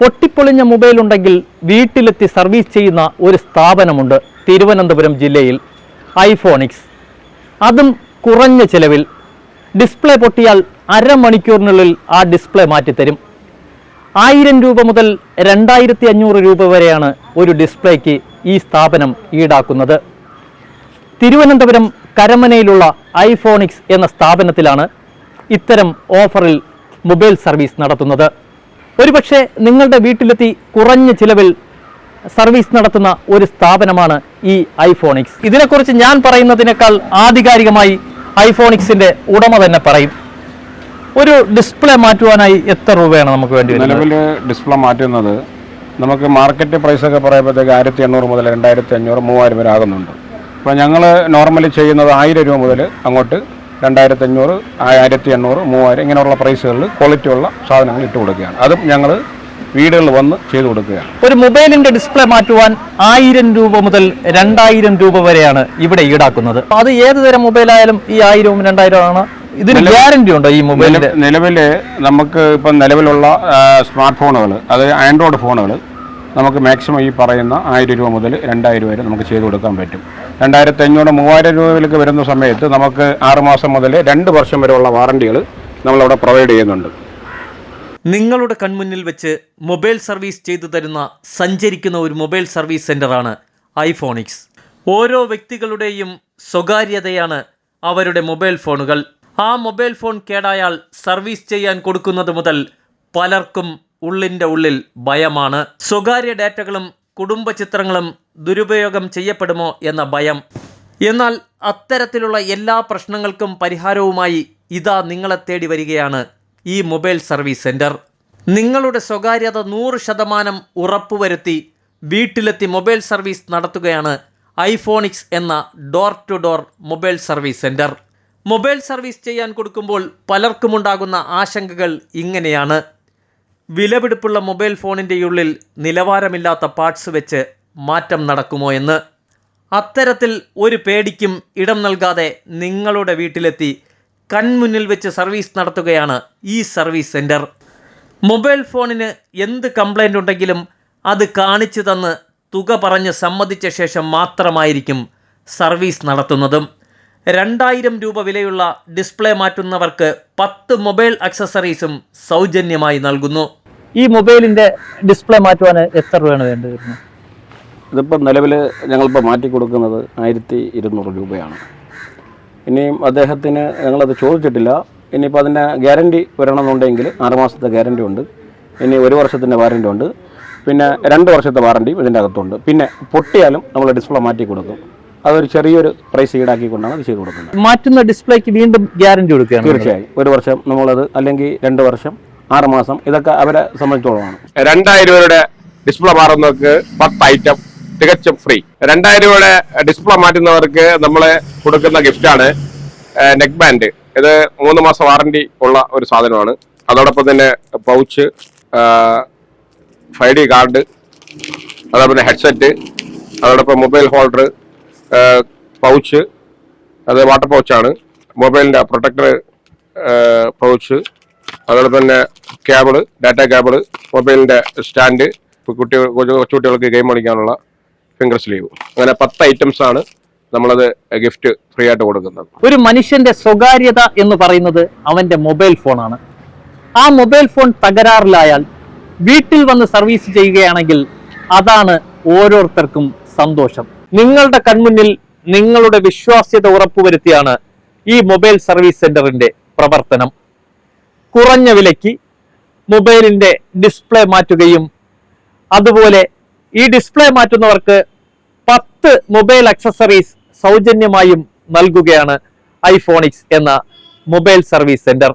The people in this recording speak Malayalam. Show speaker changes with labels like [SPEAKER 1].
[SPEAKER 1] പൊട്ടിപ്പൊളിഞ്ഞ മൊബൈൽ ഉണ്ടെങ്കിൽ വീട്ടിലെത്തി സർവീസ് ചെയ്യുന്ന ഒരു സ്ഥാപനമുണ്ട് തിരുവനന്തപുരം ജില്ലയിൽ ഐഫോണിക്സ് അതും കുറഞ്ഞ ചിലവിൽ. ഡിസ്പ്ലേ പൊട്ടിയാൽ അരമണിക്കൂറിനുള്ളിൽ ആ ഡിസ്പ്ലേ മാറ്റിത്തരും. ആയിരം രൂപ മുതൽ രണ്ടായിരത്തി അഞ്ഞൂറ് രൂപ വരെയാണ് ഒരു ഡിസ്പ്ലേക്ക് ഈ സ്ഥാപനം ഈടാക്കുന്നത്. തിരുവനന്തപുരം കരമനയിലുള്ള ഐഫോണിക്സ് എന്ന സ്ഥാപനത്തിലാണ് ഇത്തരം ഓഫറിൽ മൊബൈൽ സർവീസ് നടത്തുന്നത്. ഒരുപക്ഷെ നിങ്ങളുടെ വീട്ടിലെത്തി കുറഞ്ഞ ചിലവിൽ സർവീസ് നടത്തുന്ന ഒരു സ്ഥാപനമാണ് ഈ ഐഫോണിക്സ്. ഇതിനെക്കുറിച്ച് ഞാൻ പറയുന്നതിനേക്കാൾ ആധികാരികമായി ഐഫോണിക്സിന്റെ ഉടമ തന്നെ പറയും. ഒരു ഡിസ്പ്ലേ മാറ്റുവാനായി എത്ര രൂപയാണ് നമുക്ക് വേണ്ടി
[SPEAKER 2] നിലവിൽ ഡിസ്പ്ലേ മാറ്റുന്നത് നമുക്ക് മാർക്കറ്റ് പ്രൈസ് ഒക്കെ പറയുമ്പോഴത്തേക്ക് ആയിരത്തി എണ്ണൂറ് മുതൽ രണ്ടായിരത്തി അഞ്ഞൂറ് മൂവായിരം വരെ ആകുന്നുണ്ട്. അപ്പോൾ ഞങ്ങൾ നോർമലി ചെയ്യുന്നത് ആയിരം രൂപ മുതൽ അങ്ങോട്ട് രണ്ടായിരത്തി അഞ്ഞൂറ് ആയിരത്തി എണ്ണൂറ് മൂവായിരം ഇങ്ങനെയുള്ള പ്രൈസുകളിൽ ക്വാളിറ്റി ഉള്ള സാധനങ്ങൾ ഇട്ട് കൊടുക്കുകയാണ്. അതും ഞങ്ങൾ വീടുകളിൽ വന്ന് ചെയ്തു കൊടുക്കുകയാണ്.
[SPEAKER 1] ഒരു മൊബൈലിന്റെ ഡിസ്പ്ലേ മാറ്റുവാൻ ആയിരം രൂപ മുതൽ രണ്ടായിരം രൂപ വരെയാണ് ഇവിടെ ഈടാക്കുന്നത്. അത് ഏത് തരം മൊബൈലായാലും ഈ ആയിരവും രണ്ടായിരവും ആണ്. ഇതിന് ഗ്യാരണ്ടി ഉണ്ടോ ഈ മൊബൈലിന്റെ
[SPEAKER 2] നിലവിൽ നമുക്ക് ഇപ്പം നിലവിലുള്ള സ്മാർട്ട് ഫോണുകൾ അത് ആൻഡ്രോയിഡ് ഫോണുകൾ നമുക്ക് മാക്സിമം ഈ പറയുന്ന ആയിരം രൂപ മുതൽ രണ്ടായിരം വരെ നമുക്ക് ചെയ്തു കൊടുക്കാൻ പറ്റും. രണ്ടായിരത്തി അഞ്ഞൂറ് മൂവായിരം രൂപയിലേക്ക് വരുന്ന സമയത്ത് നമുക്ക് ആറുമാസം മുതൽ രണ്ട് വർഷം വരെയുള്ള വാറണ്ടികൾ നമ്മളവിടെ പ്രൊവൈഡ് ചെയ്യുന്നുണ്ട്.
[SPEAKER 1] നിങ്ങളുടെ കൺമുന്നിൽ വെച്ച് മൊബൈൽ സർവീസ് ചെയ്തു തരുന്ന സഞ്ചരിക്കുന്ന ഒരു മൊബൈൽ സർവീസ് സെന്ററാണ് ഐഫോണിക്സ്. ഓരോ വ്യക്തികളുടെയും സ്വകാര്യതയാണ് അവരുടെ മൊബൈൽ ഫോണുകൾ. ആ മൊബൈൽ ഫോൺ കേടായാൽ സർവീസ് ചെയ്യാൻ കൊടുക്കുന്നത് മുതൽ പലർക്കും ഉള്ളിന്റെ ഉള്ളിൽ ഭയമാണ്. സ്വകാര്യ ഡാറ്റകളും കുടുംബ ചിത്രങ്ങളും ദുരുപയോഗം ചെയ്യപ്പെടുമോ എന്ന ഭയം. എന്നാൽ അത്തരത്തിലുള്ള എല്ലാ പ്രശ്നങ്ങൾക്കും പരിഹാരവുമായി ഇതാ നിങ്ങളെ തേടി വരികയാണ് ഈ മൊബൈൽ സർവീസ് സെന്റർ നിങ്ങളുടെ സ്വകാര്യത നൂറ് ശതമാനം ഉറപ്പുവരുത്തി വീട്ടിലെത്തി മൊബൈൽ സർവീസ് നടത്തുകയാണ് ഐഫോണിക്സ് എന്ന door to door mobile service centre mobile service ചെയ്യാൻ കൊടുക്കുമ്പോൾ പലർക്കുമുണ്ടാകുന്ന ആശങ്കകൾ ഇങ്ങനെയാണ്. വിലപിടിപ്പുള്ള മൊബൈൽ ഫോണിന്റെ ഉള്ളിൽ നിലവാരമില്ലാത്ത പാർട്സ് വെച്ച് മാറ്റം നടക്കുമോ എന്ന്? അത്തരത്തിൽ ഒരു പേടിക്കും ഇടം നൽകാതെ നിങ്ങളുടെ വീട്ടിലെത്തി കൺമുന്നിൽ വെച്ച് സർവീസ് നടത്തുകയാണ് ഈ സർവീസ് സെന്റർ മൊബൈൽ ഫോണിന് എന്ത് കംപ്ലൈന്റ് ഉണ്ടെങ്കിലും അത് കാണിച്ചു തന്ന് തുക പറഞ്ഞ് സമ്മതിച്ച ശേഷം മാത്രമായിരിക്കും സർവീസ് നടത്തുന്നതും. രണ്ടായിരം രൂപ വിലയുള്ള ഡിസ്പ്ലേ മാറ്റുന്നവർക്ക് പത്ത് മൊബൈൽ അക്സസറീസും സൗജന്യമായി നൽകുന്നു. ഈ മൊബൈലിന്റെ ഡിസ്പ്ലേ മാറ്റുവാൻ എത്ര രൂപയാണ് വേണ്ടി വരുന്നത്
[SPEAKER 2] ഇതിപ്പോൾ നിലവിൽ ഞങ്ങളിപ്പോൾ മാറ്റി കൊടുക്കുന്നത് ആയിരത്തി ഇരുന്നൂറ് രൂപയാണ്. ഇനിയും അദ്ദേഹത്തിന് ഞങ്ങളത് ചോദിച്ചിട്ടില്ല. ഇനിയിപ്പോൾ അതിന്റെ ഗ്യാരണ്ടി വരണമെന്നുണ്ടെങ്കിൽ ആറുമാസത്തെ ഗ്യാരണ്ടി ഉണ്ട്. ഇനി ഒരു വർഷത്തിന്റെ വാറണ്ടി ഉണ്ട്. പിന്നെ രണ്ട് വർഷത്തെ വാറണ്ടിയും ഇതിന്റെ അകത്തുണ്ട്. പിന്നെ പൊട്ടിയാലും നമ്മൾ ഡിസ്പ്ലേ മാറ്റി കൊടുക്കും. അതൊരു ചെറിയൊരു പ്രൈസ് ഈടാക്കിക്കൊണ്ടാണ് അത് ചെയ്ത് കൊടുക്കുന്നത്.
[SPEAKER 1] മാറ്റുന്ന ഡിസ്പ്ലേക്ക് വീണ്ടും ഗ്യാരണ്ടി കൊടുക്കുകയാണ്
[SPEAKER 2] തീർച്ചയായും. ഒരു വർഷം നമ്മളത് അല്ലെങ്കിൽ രണ്ട് വർഷം ആറ് മാസം. ഇതൊക്കെ അവരെ സംബന്ധിച്ചോളമാണ്.
[SPEAKER 3] രണ്ടായിരം രൂപയുടെ ഡിസ്പ്ലേ മാറുന്നവർക്ക് പത്ത് ഐറ്റം തികച്ചും ഫ്രീ രണ്ടായിരം രൂപയുടെ ഡിസ്പ്ലേ മാറ്റുന്നവർക്ക് നമ്മൾ കൊടുക്കുന്ന ഗിഫ്റ്റാണ് നെക്ക് ബാൻഡ് ഇത് മൂന്ന് മാസം വാറണ്ടി ഉള്ള ഒരു സാധനമാണ്. അതോടൊപ്പം തന്നെ പൗച്ച് ഫൈവ് ഡി കാർഡ് അതോടൊപ്പം തന്നെ ഹെഡ്സെറ്റ് അതോടൊപ്പം മൊബൈൽ ഹോൾഡർ പൗച്ച് അത് വാട്ടർ പൗച്ചാണ് മൊബൈലിന്റെ പ്രൊട്ടക്ടർ പൗച്ച് അതോടൊപ്പം തന്നെ കേബിൾ ഡാറ്റ കേബിൾ മൊബൈലിന്റെ സ്റ്റാൻഡ് കുട്ടികൾ കൊച്ചുകുട്ടികൾക്ക് ഗെയിം കളിക്കാനുള്ള ഫിംഗർ സ്ലീവ് അങ്ങനെ പത്ത് ഐറ്റംസ് ആണ് നമ്മളത് ഗിഫ്റ്റ് ഫ്രീ ആയിട്ട് കൊടുക്കുന്നത്.
[SPEAKER 1] ഒരു മനുഷ്യന്റെ സ്വകാര്യത എന്ന് പറയുന്നത് അവന്റെ മൊബൈൽ ഫോണാണ് ആ മൊബൈൽ ഫോൺ തകരാറിലായാൽ വീട്ടിൽ വന്ന് സർവീസ് ചെയ്യുകയാണെങ്കിൽ അതാണ് ഓരോരുത്തർക്കും സന്തോഷം. നിങ്ങളുടെ കൺമുന്നിൽ നിങ്ങളുടെ വിശ്വാസ്യത ഉറപ്പുവരുത്തിയാണ് ഈ മൊബൈൽ സർവീസ് സെന്ററിന്റെ പ്രവർത്തനം. കുറഞ്ഞ വിലയ്ക്ക് മൊബൈലിന്റെ ഡിസ്പ്ലേ മാറ്റുകയും അതുപോലെ ഈ ഡിസ്പ്ലേ മാറ്റുന്നവർക്ക് പത്ത് മൊബൈൽ അക്സസറീസ് സൗജന്യമായും നൽകുകയാണ് ഐഫോണിക്സ് എന്ന മൊബൈൽ സർവീസ് സെന്റർ.